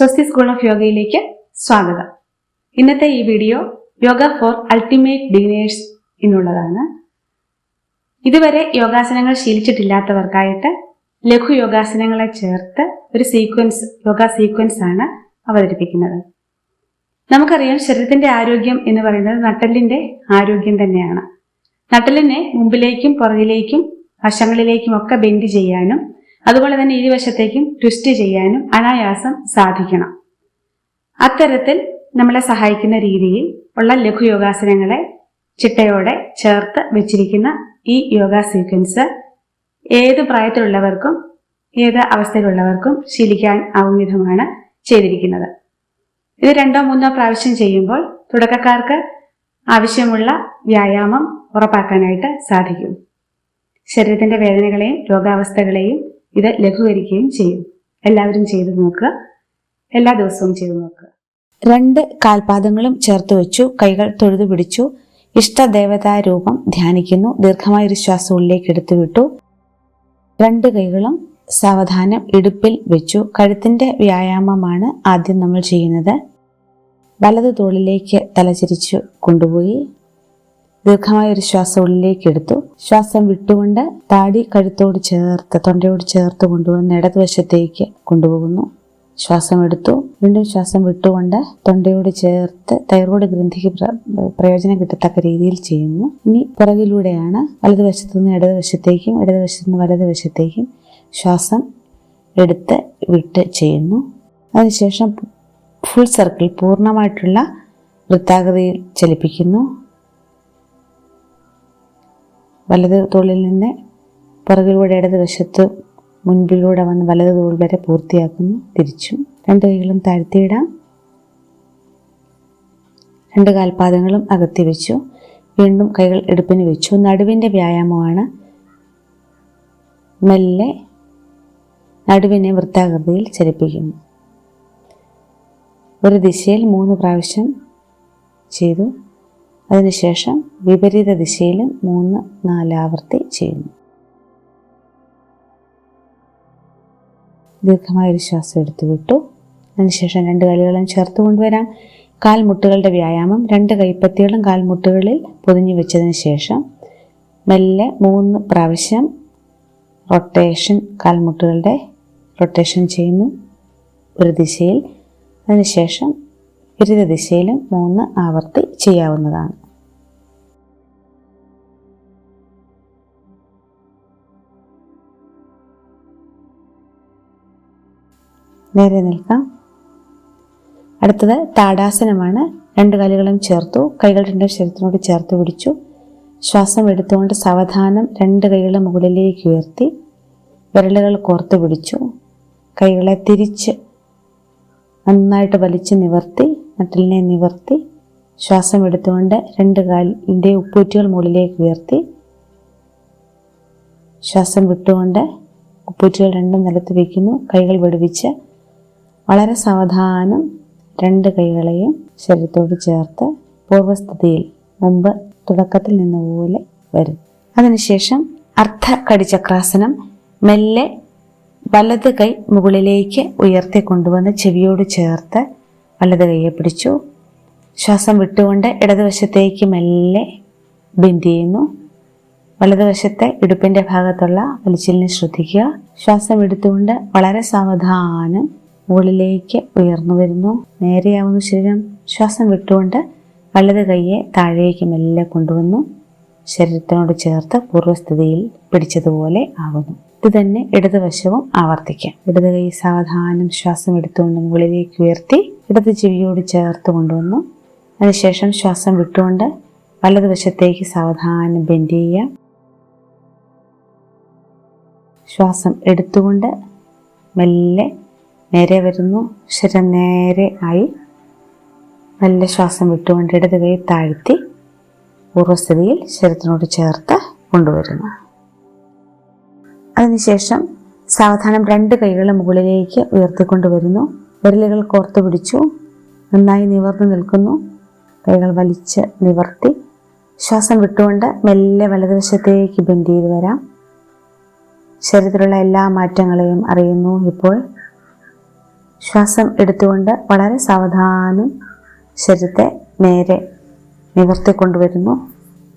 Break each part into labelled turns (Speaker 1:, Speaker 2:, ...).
Speaker 1: സ്വസ്തി school of യോഗയിലേക്ക് സ്വാഗതം. ഇന്നത്തെ ഈ video yoga for ultimate beginners എന്നുള്ളതാണ്. ഇതുവരെ യോഗാസനങ്ങൾ ശീലിച്ചിട്ടില്ലാത്തവർക്കായിട്ട് ലഘു യോഗാസനങ്ങളെ ചേർത്ത് ഒരു സീക്വൻസ് യോഗ സീക്വൻസ് ആണ് അവതരിപ്പിക്കുന്നത്. നമുക്കറിയാം ശരീരത്തിന്റെ ആരോഗ്യം എന്ന് പറയുന്നത് നട്ടലിന്റെ ആരോഗ്യം തന്നെയാണ്. നട്ടലിനെ മുമ്പിലേക്കും പുറകിലേക്കും വശങ്ങളിലേക്കും ഒക്കെ ബെൻഡ് ചെയ്യാനും അതുപോലെ തന്നെ ഇരുവശത്തേക്കും ട്വിസ്റ്റ് ചെയ്യാനും അനായാസം സാധിക്കണം. അത്തരത്തിൽ നമ്മളെ സഹായിക്കുന്ന രീതിയിൽ ഉള്ള ലഘു യോഗാസനങ്ങളെ ചിട്ടയോടെ ചേർത്ത് വെച്ചിരിക്കുന്ന ഈ യോഗ സീക്വൻസ് ഏത് പ്രായത്തിലുള്ളവർക്കും ഏത് അവസ്ഥയിലുള്ളവർക്കും ശീലിക്കാൻ ആവും വിധമാണ് ചെയ്തിരിക്കുന്നത്. ഇത് രണ്ടോ മൂന്നോ പ്രാവശ്യം ചെയ്യുമ്പോൾ തുടക്കക്കാർക്ക് ആവശ്യമുള്ള വ്യായാമം ഉറപ്പാക്കാനായിട്ട് സാധിക്കും. ശരീരത്തിന്റെ വേദനകളെയും രോഗാവസ്ഥകളെയും ഇത് ലഘൂകരിക്കുകയും ചെയ്യും. എല്ലാവരും ചെയ്തു നോക്കുക. എല്ലാ ദിവസവും ചെയ്തു നോക്കുക. രണ്ട് കാൽപാദങ്ങളും ചേർത്ത് വെച്ചു. കൈകൾ തൊഴുതു പിടിച്ചു. ഇഷ്ടദേവതാ രൂപം ധ്യാനിക്കുന്നു. ദീർഘമായ ഒരു ശ്വാസം ഉള്ളിലേക്ക് എടുത്തു വിട്ടു. രണ്ട് കൈകളും സാവധാനം ഇടുപ്പിൽ വെച്ചു. കഴുത്തിന്റെ വ്യായാമമാണ് ആദ്യം നമ്മൾ ചെയ്യുന്നത്. വലത് തോളിലേക്ക് തലചിരിച്ചു കൊണ്ടുപോയി. ദീർഘമായ ഒരു ശ്വാസം ഉള്ളിലേക്ക് എടുത്തു. ശ്വാസം വിട്ടുകൊണ്ട് താടി കഴുത്തോട് ചേർത്ത് തൊണ്ടയോട് ചേർത്ത് കൊണ്ടുവന്ന് ഇടതുവശത്തേക്ക് കൊണ്ടുപോകുന്നു. ശ്വാസം എടുത്തു. വീണ്ടും ശ്വാസം വിട്ടുകൊണ്ട് തൊണ്ടയോട് ചേർത്ത് തൈറോയ്ഡ് ഗ്രന്ഥിക്ക് പ്ര- പ്രയോജനം കിട്ടത്തക്ക രീതിയിൽ ചെയ്യുന്നു. ഇനി പുറകിലൂടെയാണ് വലതുവശത്തു നിന്ന് ഇടതുവശത്തേക്കും ഇടതുവശത്തു നിന്ന് വലതുവശത്തേക്കും ശ്വാസം എടുത്ത് വിട്ട് ചെയ്യുന്നു. അതിനുശേഷം ഫുൾ സർക്കിൾ പൂർണമായിട്ടുള്ള വൃത്താകൃതിയിൽ ചലിപ്പിക്കുന്നു. വലത് തോളിൽ നിന്ന് പുറകിലൂടെ ഇടത് വശത്ത് മുൻപിലൂടെ വന്ന് വലത് തോൾ വരെ പൂർത്തിയാക്കുന്നു. തിരിച്ചും രണ്ട് കൈകളും താഴ്ത്തിയിടാം. രണ്ട് കാൽപാദങ്ങളും അകത്തി വെച്ചു. വീണ്ടും കൈകൾ എടുപ്പിന് വെച്ചു. നടുവിന്റെ വ്യായാമമാണ് മെല്ലെ നടുവിനെ വൃത്താകൃതിയിൽ ചലിപ്പിക്കുന്നു. ഒരു ദിശയിൽ മൂന്ന് പ്രാവശ്യം ചെയ്തു. അതിനുശേഷം വിപരീത ദിശയിലും മൂന്ന് നാല് ആവർത്തി ചെയ്യുന്നു. ദീർഘമായൊരു ശ്വാസം എടുത്തു വിട്ടു. അതിനുശേഷം രണ്ട് കാലുകളും ചേർത്ത് കൊണ്ടുവരാം. കാൽമുട്ടുകളുടെ വ്യായാമം. രണ്ട് കൈപ്പത്തികളും കാൽമുട്ടുകളിൽ പൊതിഞ്ഞു വെച്ചതിന് ശേഷം മെല്ലെ മൂന്ന് പ്രാവശ്യം റൊട്ടേഷൻ കാൽമുട്ടുകളുടെ റൊട്ടേഷൻ ചെയ്യുന്നു ഒരു ദിശയിൽ. അതിനുശേഷം വിരുദ്ധ ദിശയിലും മൂന്ന് ആവർത്തി ചെയ്യാവുന്നതാണ്. നേരെ നിൽക്കാം. അടുത്തത് താടാസനമാണ്. രണ്ട് കാലുകളും ചേർത്തു. കൈകൾ രണ്ടും ശരീരത്തിനോട് ചേർത്ത് പിടിച്ചു. ശ്വാസം എടുത്തുകൊണ്ട് സാവധാനം രണ്ട് കൈകളും മുകളിലേക്ക് ഉയർത്തി വിരലുകൾ കോർത്ത് പിടിച്ചു. കൈകളെ തിരിച്ച് നന്നായിട്ട് വലിച്ചു നിവർത്തി നട്ടിലിനെ നിവർത്തി ശ്വാസം എടുത്തുകൊണ്ട് രണ്ട് കാലിന്റെ ഉപ്പൂറ്റുകൾ മുകളിലേക്ക് ഉയർത്തി ശ്വാസം വിട്ടുകൊണ്ട് ഉപ്പൂറ്റുകൾ രണ്ടും നിലത്ത് വയ്ക്കുന്നു. കൈകൾ വിടുവിച്ച് വളരെ സാവധാനം രണ്ട് കൈകളെയും ശരീരത്തോട് ചേർത്ത് പൂർവസ്ഥിതിയിൽ മുമ്പ് തുടക്കത്തിൽ നിന്ന് പോലെ വരും. അതിനുശേഷം അർദ്ധ കടിചക്രാസനം മെല്ലെ വലത് കൈ മുകളിലേക്ക് ഉയർത്തി കൊണ്ടുവന്ന് ചെവിയോട് ചേർത്ത് വലത് കൈയെ പിടിച്ചു. ശ്വാസം വിട്ടുകൊണ്ട് ഇടതുവശത്തേക്ക് മെല്ലെ ബെൻഡ് ചെയ്യുന്നു. വലതുവശത്തെ ഇടുപ്പിന്റെ ഭാഗത്തുള്ള വലിച്ചിലിനെ ശ്രദ്ധിക്കുക. ശ്വാസം എടുത്തുകൊണ്ട് വളരെ സാവധാനം മുകളിലേക്ക് ഉയർന്നു വരുന്നു. നേരെയാവുന്നു ശരീരം ശ്വാസം വിട്ടുകൊണ്ട് വലത് കൈയെ താഴേക്ക് മെല്ലെ കൊണ്ടുവന്നു. ശരീരത്തിനോട് ചേർത്ത് പൂർവസ്ഥിതിയിൽ പിടിച്ചതുപോലെ ആകുന്നു ഇത് തന്നെ ഇടതുവശവും ആവർത്തിക്കാം. ഇടത് കൈ സാവധാനം ശ്വാസം എടുത്തുകൊണ്ട് മുകളിലേക്ക് ഉയർത്തി ഇടത് ചെവിയോട് ചേർത്ത് കൊണ്ടുവന്നു. അതിനുശേഷം ശ്വാസം വിട്ടുകൊണ്ട് വലതുവശത്തേക്ക് സാവധാനം ബെൻഡ് ചെയ്യുക. ശ്വാസം എടുത്തുകൊണ്ട് മെല്ലെ നേരെ വരുന്നു. ശരം നേരെ ആയി നല്ല ശ്വാസം വിട്ടുകൊണ്ട് ഇടത് കൈ താഴ്ത്തി പൂർവസ്ഥിതിയിൽ ശരീരത്തിനോട് ചേർത്ത് കൊണ്ടുവരുന്നു. അതിനുശേഷം സാവധാനം രണ്ട് കൈകളും മുകളിലേക്ക് ഉയർത്തിക്കൊണ്ടുവരുന്നു. വിരലുകൾ കോർത്തു പിടിച്ചു. നന്നായി നിവർന്നു നിൽക്കുന്നു. കൈകൾ വലിച്ച് നിവർത്തി. ശ്വാസം വിട്ടുകൊണ്ട് മെല്ലെ വലതുവശത്തേക്ക് ബെൻഡ് ചെയ്ത് വരാം. ശരീരത്തിലുള്ള എല്ലാ മാറ്റങ്ങളെയും അറിയുന്നു ഇപ്പോൾ. ശ്വാസം എടുത്തുകൊണ്ട് വളരെ സാവധാനം ശരീരത്തെ നേരെ നിവർത്തിക്കൊണ്ടുവരുന്നു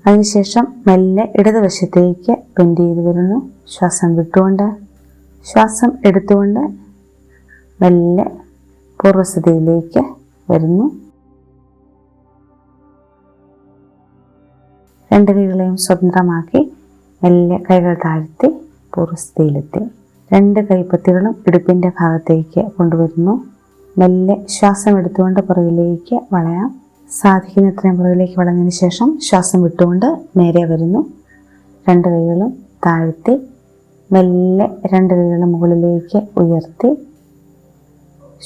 Speaker 1: അതിനുശേഷം മെല്ലെ ഇടതുവശത്തേക്ക് ബെൻഡ് ചെയ്ത് വരുന്നു. ശ്വാസം വിട്ടുകൊണ്ട്. ശ്വാസം എടുത്തുകൊണ്ട് മെല്ലെ പൂർവസ്ഥിതിയിലേക്ക് വരുന്നു. രണ്ട് കൈകളെയും സ്വതന്ത്രമാക്കി മെല്ലെ കൈകൾ താഴ്ത്തി പൂർവസ്ഥിതിയിലെത്തി രണ്ട് കൈപ്പത്തികളും ഇടുപ്പിന്റെ ഭാഗത്തേക്ക് കൊണ്ടുവരുന്നു. മെല്ലെ ശ്വാസം എടുത്തുകൊണ്ട് പുറകിലേക്ക് വളയാം. സാധിക്കുന്നത്രയും പുറകിലേക്ക് വളഞ്ഞതിന് ശേഷം ശ്വാസം വിട്ടുകൊണ്ട് നേരെ വരുന്നു. രണ്ട് കൈകളും താഴ്ത്തി മെല്ലെ രണ്ട് കൈകളും മുകളിലേക്ക് ഉയർത്തി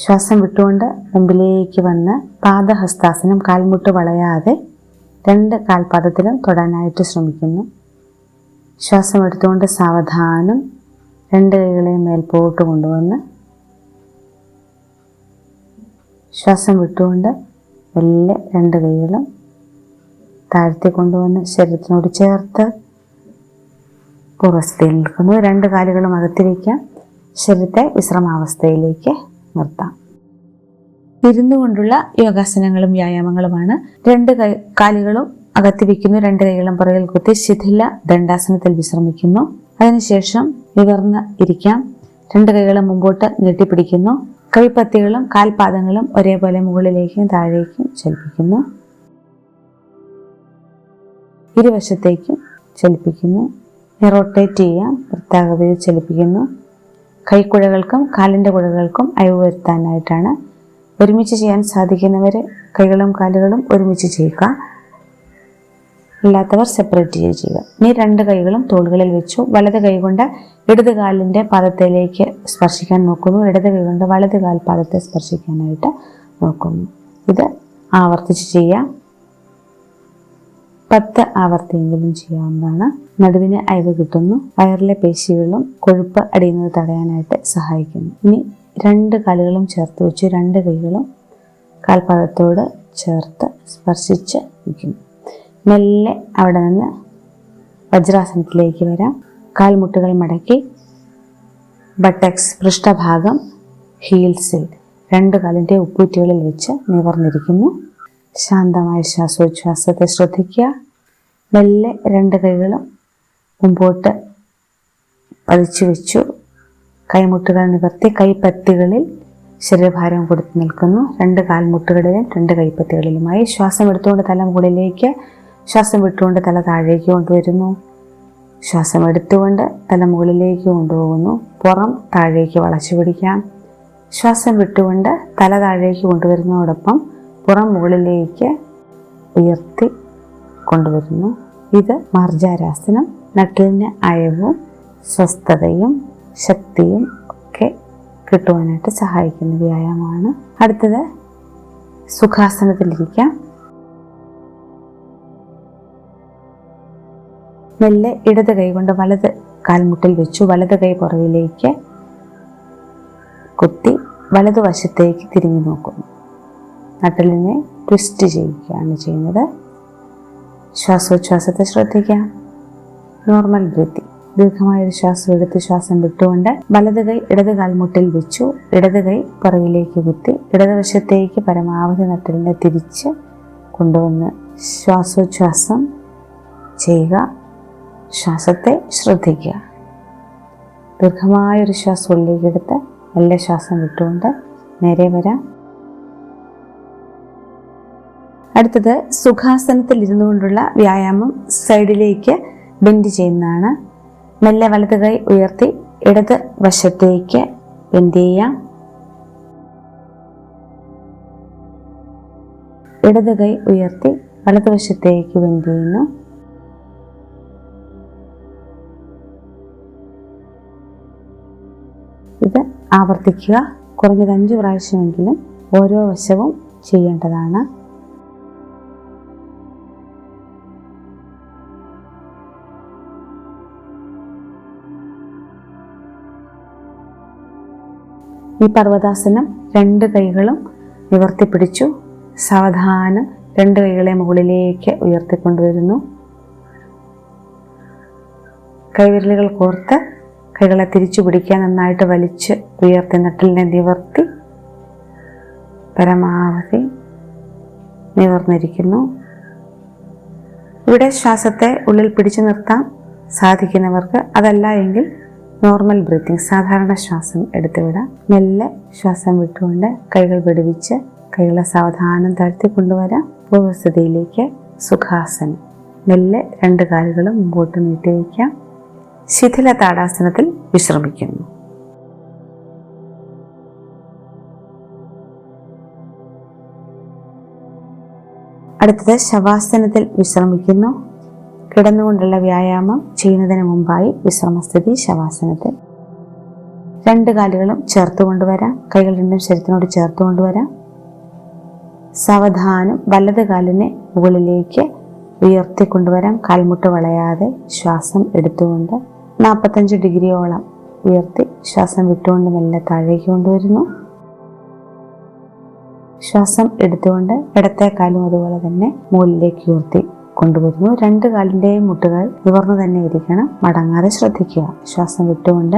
Speaker 1: ശ്വാസം വിട്ടുകൊണ്ട് മുമ്പിലേക്ക് വന്ന് പാദഹസ്താസനം കാൽമുട്ട് വളയാതെ രണ്ട് കാൽപാദത്തിലും തൊടാനായിട്ട് ശ്രമിക്കുന്നു. ശ്വാസം എടുത്തുകൊണ്ട് സാവധാനം രണ്ട് കൈകളെയും മേൽപോട്ട് കൊണ്ടുവന്ന് ശ്വാസം വിട്ടുകൊണ്ട് മെല്ലെ രണ്ട് കൈകളും താഴ്ത്തി കൊണ്ടുവന്ന് ശരീരത്തിനോട് ചേർത്ത് പൂർവസ്ഥയിൽ നിൽക്കുന്നു. രണ്ട് കാലുകളും അകത്തിരിക്കാം ശരീരത്തെ വിശ്രമാവസ്ഥയിലേക്ക് നിർത്താം. ഇരുന്നു കൊണ്ടുള്ള യോഗാസനങ്ങളും വ്യായാമങ്ങളുമാണ്. രണ്ട് കൈ കാലുകളും അകത്തി വയ്ക്കുന്നു. രണ്ട് കൈകളും പുറകിൽ കുത്തി ശിഥില ദണ്ഡാസനത്തിൽ വിശ്രമിക്കുന്നു. അതിനുശേഷം നിവർന്ന് ഇരിക്കാം. രണ്ട് കൈകളും മുമ്പോട്ട് നീട്ടിപ്പിടിക്കുന്നു. കൈപ്പത്തികളും കാൽപാദങ്ങളും ഒരേപോലെ മുകളിലേക്കും താഴേക്കും ചലിപ്പിക്കുന്നു. ഇരുവശത്തേക്കും ചലിപ്പിക്കുന്നു. റൊട്ടേറ്റ് ചെയ്യാം. വൃത്താകൃതിയിൽ ചലിപ്പിക്കുന്നു. കൈക്കുഴകൾക്കും കാലിന്റെ കുഴകൾക്കും അയവ് വരുത്താനായിട്ടാണ് ഒരുമിച്ച് ചെയ്യാൻ സാധിക്കുന്നവർ കൈകളും കാലുകളും ഒരുമിച്ച് ചെയ്യുക. അല്ലാത്തവർ സെപ്പറേറ്റ് ചെയ്യുക. ഇനി രണ്ട് കൈകളും തോളുകളിൽ വെച്ചു. വലത് കൈകൊണ്ട് ഇടത് കാലിന്റെ പാദത്തിലേക്ക് സ്പർശിക്കാൻ നോക്കുന്നു. ഇടത് കൈ കൊണ്ട് വലത് കാൽ പാദത്തെ സ്പർശിക്കാനായിട്ട് നോക്കുന്നു. ഇത് ആവർത്തിച്ച് ചെയ്യാം. പത്ത് ആവർത്തിയെങ്കിലും ചെയ്യാവുന്നതാണ്. നടുവിന് അയവ് കിട്ടുന്നു. വയറിലെ പേശികളും കൊഴുപ്പ് അടിയുന്നത് തടയാനായിട്ട് സഹായിക്കുന്നു. ഇനി രണ്ട് കാലുകളും ചേർത്ത് വെച്ച് രണ്ട് കൈകളും കാൽപാദത്തോട് ചേർത്ത് സ്പർശിച്ച് വയ്ക്കുന്നു. മെല്ലെ അവിടെ നിന്ന് വജ്രാസനത്തിലേക്ക് വരാം. കാൽമുട്ടുകൾ മടക്കി ബട്ടക്സ് പൃഷ്ഠഭാഗം ഹീൽസിൽ രണ്ട് കാലിന്റെ ഉപ്പൂറ്റുകളിൽ വെച്ച് നിവർന്നിരിക്കുന്നു. ശാന്തമായ ശ്വാസോച്ഛ്വാസത്തെ ശ്രദ്ധിക്കുക. മെല്ലെ രണ്ട് കൈകളും മുമ്പോട്ട് പതിച്ചു വെച്ചു. കൈമുട്ടുകൾ നിവർത്തി കൈപ്പത്തികളിൽ ശരീരഭാരം കൊടുത്ത് നിൽക്കുന്നു. രണ്ട് കാൽമുട്ടുകളിലും രണ്ട് കൈപ്പത്തികളിലുമായി ശ്വാസം എടുത്തുകൊണ്ട് തല മുകളിലേക്ക് ശ്വാസം വിട്ടുകൊണ്ട് തല താഴേക്ക് കൊണ്ടുവരുന്നു. ശ്വാസം എടുത്തുകൊണ്ട് തല മുകളിലേക്ക് കൊണ്ടുപോകുന്നു. പുറം താഴേക്ക് വളച്ചു പിടിക്കാം. ശ്വാസം വിട്ടുകൊണ്ട് തല താഴേക്ക് കൊണ്ടുവരുന്നതോടൊപ്പം പുറം മുകളിലേക്ക് ഉയർത്തി കൊണ്ടുവരുന്നു. ഇത് മാർജാരാസനം. നട്ടിലിന് അയവും സ്വസ്ഥതയും ശക്തിയും ഒക്കെ കിട്ടുവാനായിട്ട് സഹായിക്കുന്ന വ്യായാമമാണ്. അടുത്തത് സുഖാസനത്തിലിരിക്കാം. മെല്ലെ ഇടത് കൈ കൊണ്ട് വലത് കാൽമുട്ടിൽ വെച്ചു വലത് കൈ പുറകിലേക്ക് കുത്തി വലതുവശത്തേക്ക് തിരിഞ്ഞു നോക്കുന്നു. നട്ടലിനെ ട്വിസ്റ്റ് ചെയ്യുകയാണ് ചെയ്യുന്നത്. ശ്വാസോച്ഛ്വാസത്തെ ശ്രദ്ധിക്കാം. Normal breathing. ദീർഘമായ ഒരു ശ്വാസം എടുത്ത് ശ്വാസം വിട്ടുകൊണ്ട് വലത് കൈ ഇടത് കാൽമുട്ടിൽ വെച്ചു. ഇടത് കൈ പുറകിലേക്ക് കുത്തി. ഇടതുവശത്തേക്ക് പരമാവധി നട്ടലിനെ തിരിച്ച് കൊണ്ടുവന്ന് ശ്വാസോച്ഛ്വാസം ചെയ്യുക. ശ്വാസത്തെ ശ്രദ്ധിക്കുക. ദീർഘമായൊരു ശ്വാസം ഉള്ളിലേക്കെടുത്ത് നല്ല ശ്വാസം വിട്ടുകൊണ്ട് നേരെ വരാം. അടുത്തത് സുഖാസനത്തിൽ ഇരുന്നു കൊണ്ടുള്ള വ്യായാമം. സൈഡിലേക്ക് ബെൻഡ് ചെയ്യുന്നതാണ്. മെല്ലെ വലത് കൈ ഉയർത്തി ഇടത് വശത്തേക്ക് ബെൻഡ് ചെയ്യാം ഇടത് കൈ ഉയർത്തി വലതുവശത്തേക്ക് ബെൻഡ് ചെയ്യുന്നു. ഇത് ആവർത്തിക്കുക. കുറഞ്ഞത് അഞ്ച് പ്രാവശ്യമെങ്കിലും ഓരോ വശവും ചെയ്യേണ്ടതാണ്. ഈ പർവതാസനം രണ്ട് കൈകളും നിവർത്തിപ്പിടിച്ചു. സാവധാനം രണ്ട് കൈകളെ മുകളിലേക്ക് ഉയർത്തിക്കൊണ്ടുവരുന്നു. കൈവിരലുകൾ കോർത്ത് കൈകളെ തിരിച്ചു പിടിക്കാൻ നന്നായിട്ട് വലിച്ച് ഉയർത്തി നട്ടിലിനെ നിവർത്തി. പരമാവധി നിവർന്നിരിക്കുന്നു. ഇവിടെ ശ്വാസത്തെ ഉള്ളിൽ പിടിച്ചു നിർത്താൻ സാധിക്കുന്നവർക്ക് അതല്ല എങ്കിൽ നോർമൽ ബ്രീത്തിങ് സാധാരണ ശ്വാസം എടുത്തുവിടാം. മെല്ലെ ശ്വാസം വിട്ടുകൊണ്ട് കൈകൾ വിടുവിച്ച് കൈകളെ സാവധാനം താഴ്ത്തി കൊണ്ടുവരാം. പൂർവസ്ഥിതിയിലേക്ക് സുഖാസനം. മെല്ലെ രണ്ട് കാലുകളും മുമ്പോട്ട് നീട്ടിവെക്കാം ശിഥില താടാസനത്തിൽ വിശ്രമിക്കുന്നു. അടുത്തത് ശവാസനത്തിൽ വിശ്രമിക്കുന്നു. കിടന്നുകൊണ്ടുള്ള വ്യായാമം ചെയ്യുന്നതിന് മുമ്പായി വിശ്രമസ്ഥിതി ശവാസനത്തിൽ രണ്ട് കാലുകളും ചേർത്ത് കൊണ്ടുവരാം. കൈകൾ രണ്ടും ശരീരത്തിനോട് ചേർത്ത് കൊണ്ടുവരാം. സാവധാനം വലത് കാലിനെ മുകളിലേക്ക് ഉയർത്തി കൊണ്ടുവരാം കാൽമുട്ട് വളയാതെ ശ്വാസം എടുത്തുകൊണ്ട് നാൽപ്പത്തഞ്ച് ഡിഗ്രിയോളം ഉയർത്തി ശ്വാസം വിട്ടുകൊണ്ട് മെല്ലെ താഴേക്ക് കൊണ്ടുവരുന്നു. ശ്വാസം എടുത്തുകൊണ്ട് ഇടത്തെ കാലും അതുപോലെ തന്നെ മുകളിലേക്ക് ഉയർത്തി കൊണ്ടുവരുന്നു. രണ്ട് കാലിന്റെയും മുട്ടുകൾ നിവർന്നു തന്നെ ഇരിക്കണം. മടങ്ങാതെ ശ്രദ്ധിക്കുക. ശ്വാസം വിട്ടുകൊണ്ട്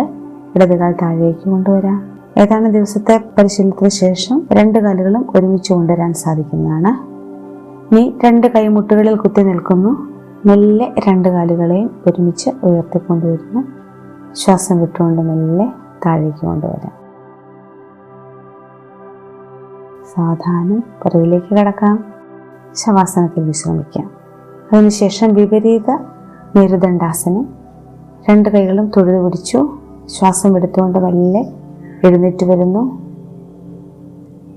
Speaker 1: ഇടതുകാൽ താഴേക്ക് കൊണ്ടുവരാം. ഏതാനും ദിവസത്തെ പരിശീലനത്തിന് ശേഷം രണ്ട് കാലുകളും ഒരുമിച്ച് കൊണ്ടുവരാൻ സാധിക്കുന്നതാണ്. ഇനി രണ്ട് കൈമുട്ടുകളിൽ കുത്തി നിൽക്കുന്നു. മെല്ലെ രണ്ട് കാലുകളെയും ഒരുമിച്ച് ഉയർത്തിക്കൊണ്ടുവരുന്നു. ശ്വാസം വിട്ടുകൊണ്ട് മെല്ലെ താഴേക്ക് കൊണ്ടുവരാം. സാധാരണ പുറകിലേക്ക് കിടക്കാം. ശവാസനത്തിൽ വിശ്രമിക്കാം. അതിനുശേഷം വിപരീത മേരുദണ്ഡാസനം. രണ്ട് കൈകളും തൊഴുതു പിടിച്ചു. ശ്വാസം എടുത്തുകൊണ്ട് മെല്ലെ എഴുന്നേറ്റ് വരുന്നു.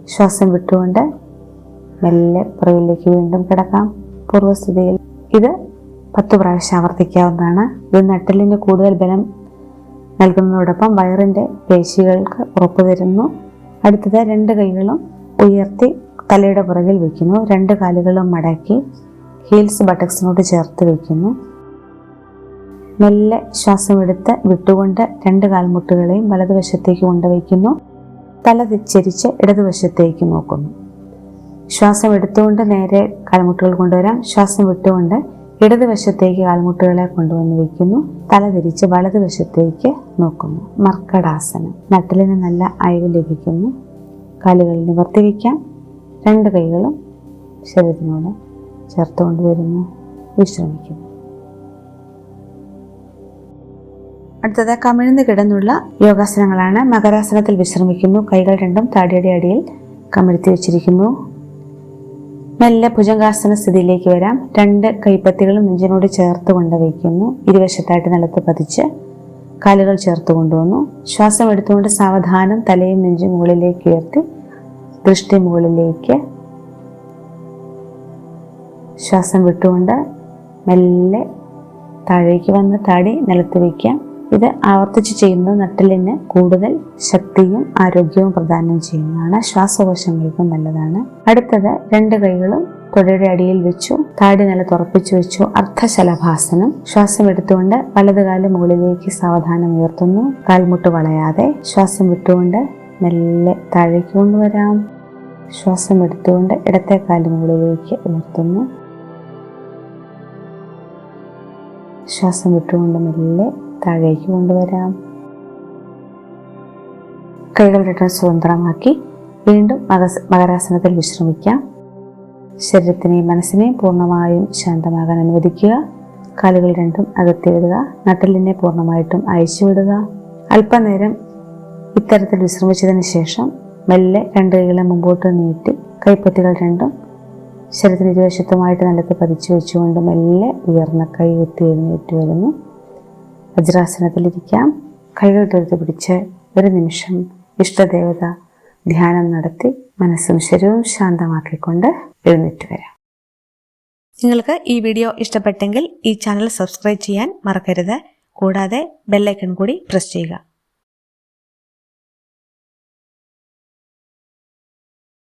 Speaker 1: ശ്വാസം വിട്ടുകൊണ്ട് മെല്ലെ പുറകിലേക്ക് വീണ്ടും കിടക്കാം. പൂർവസ്ഥിതിയിൽ ഇത് പത്ത് പ്രാവശ്യം ആവർത്തിക്കാവുന്നതാണ്. ഇത് നട്ടലിന് കൂടുതൽ ബലം നൽകുന്നതോടൊപ്പം വയറിന്റെ പേശികൾക്ക് ഉറപ്പ് തരുന്നു. അടുത്തത് രണ്ട് കൈകളും ഉയർത്തി തലയുടെ പുറകിൽ വയ്ക്കുന്നു രണ്ട് കാലുകളും മടക്കി ഹീൽസ് ബട്ടക്സിനോട് ചേർത്ത് വയ്ക്കുന്നു മെല്ലെ ശ്വാസമെടുത്ത് വിട്ടുകൊണ്ട് രണ്ട് കാൽമുട്ടുകളെയും വലതുവശത്തേക്ക് കൊണ്ടുവയ്ക്കുന്നു. തല തിരിച്ച് ഇടതുവശത്തേക്ക് നോക്കുന്നു. ശ്വാസം എടുത്തുകൊണ്ട് നേരെ കാൽമുട്ടുകൾ കൊണ്ടുവരാം. ശ്വാസം വിട്ടുകൊണ്ട് ഇടതുവശത്തേക്ക് കാൽമുട്ടുകളെ കൊണ്ടുവന്ന് വയ്ക്കുന്നു. തല തിരിച്ച് വലതുവശത്തേക്ക് നോക്കുന്നു. മർക്കടാസനം. നട്ടിലിന് നല്ല അയവ് ലഭിക്കുന്നു. കാലുകൾ നിവർത്തി വയ്ക്കാം. രണ്ട് കൈകളും ശരീരത്തിനോട് ചേർത്ത് വരുന്നു. വിശ്രമിക്കുന്നു അടുത്തത് കമിഴ്ന്ന് കിടന്നുള്ള യോഗാസനങ്ങളാണ്. മകരാസനത്തിൽ വിശ്രമിക്കുന്നു. കൈകൾ രണ്ടും താടിയുടെ അടിയിൽ കമിഴ്ത്തി വെച്ചിരിക്കുന്നു. മെല്ലെ ഭുജങ്കാസന സ്ഥിതിയിലേക്ക് വരാം. രണ്ട് കൈപ്പത്തികളും നെഞ്ചിനോട് ചേർത്ത് കൊണ്ട് വയ്ക്കുന്നു. ഇരുവശത്തായിട്ട് നിലത്ത് പതിച്ച് കാലുകൾ ചേർത്ത് കൊണ്ടുവന്നു. ശ്വാസം എടുത്തുകൊണ്ട് സാവധാനം തലയും നെഞ്ചും മുകളിലേക്ക് ഉയർത്തി ദൃഷ്ടി മുകളിലേക്ക് ശ്വാസം വിട്ടുകൊണ്ട് മെല്ലെ താഴേക്ക് വന്ന് താടി നിലത്ത് വയ്ക്കാം. ഇത് ആവർത്തിച്ച് ചെയ്യുന്നത് നട്ടലിന് കൂടുതൽ ശക്തിയും ആരോഗ്യവും പ്രദാനം ചെയ്യുന്നതാണ്. ശ്വാസകോശങ്ങൾക്കും നല്ലതാണ്. അടുത്തത് രണ്ട് കൈകളും തൊടയുടെ അടിയിൽ വെച്ചു താടി നില തുറപ്പിച്ചു വെച്ചു. അർദ്ധശലഭാസനം. ശ്വാസം എടുത്തുകൊണ്ട് വലതുകാൽ മുകളിലേക്ക് സാവധാനം ഉയർത്തുന്നു. കാൽമുട്ട് വളയാതെ ശ്വാസം വിട്ടുകൊണ്ട് മെല്ലെ താഴേക്ക് കൊണ്ടുവരാം. ശ്വാസം എടുത്തുകൊണ്ട് ഇടത്തെ കാൽ മുകളിലേക്ക് ഉയർത്തുന്നു. ശ്വാസം വിട്ടുകൊണ്ട് മെല്ലെ താഴേക്ക് കൊണ്ടുവരാം. കൈകൾ രണ്ടും സ്വതന്ത്രമാക്കി വീണ്ടും മകരാസനത്തിൽ വിശ്രമിക്കാം. ശരീരത്തിനെയും മനസ്സിനെയും പൂർണമായും ശാന്തമാകാൻ അനുവദിക്കുക. കാലുകൾ രണ്ടും അകത്തി വിടുക. നട്ടലിനെ പൂർണമായിട്ടും അയച്ചു വിടുക. അല്പനേരം ഇത്തരത്തിൽ വിശ്രമിച്ചതിന് ശേഷം മെല്ലെ രണ്ട് കൈകളെ മുമ്പോട്ട് നീട്ടി കൈപ്പത്തികൾ രണ്ടും ശരീരത്തിന് ഇരുവശത്തുമായിട്ട് നിലത്ത് പതിച്ചു വെച്ചുകൊണ്ട് മെല്ലെ ഉയർന്ന കൈ കുത്തി എഴുന്നേറ്റ് വരുന്നു. വജ്രാസനത്തിലിരിക്കാം. കൈകൾ തൊഴുത്ത് പിടിച്ച് ഒരു നിമിഷം ഇഷ്ടദേവത ധ്യാനം നടത്തി മനസ്സും ശരീരവും ശാന്തമാക്കിക്കൊണ്ട് എഴുന്നേറ്റ് വരാം. നിങ്ങൾക്ക് ഈ വീഡിയോ ഇഷ്ടപ്പെട്ടെങ്കിൽ ഈ ചാനൽ സബ്സ്ക്രൈബ് ചെയ്യാൻ മറക്കരുത്. കൂടാതെ ബെല്ലൈക്കൺ കൂടി പ്രസ് ചെയ്യുക.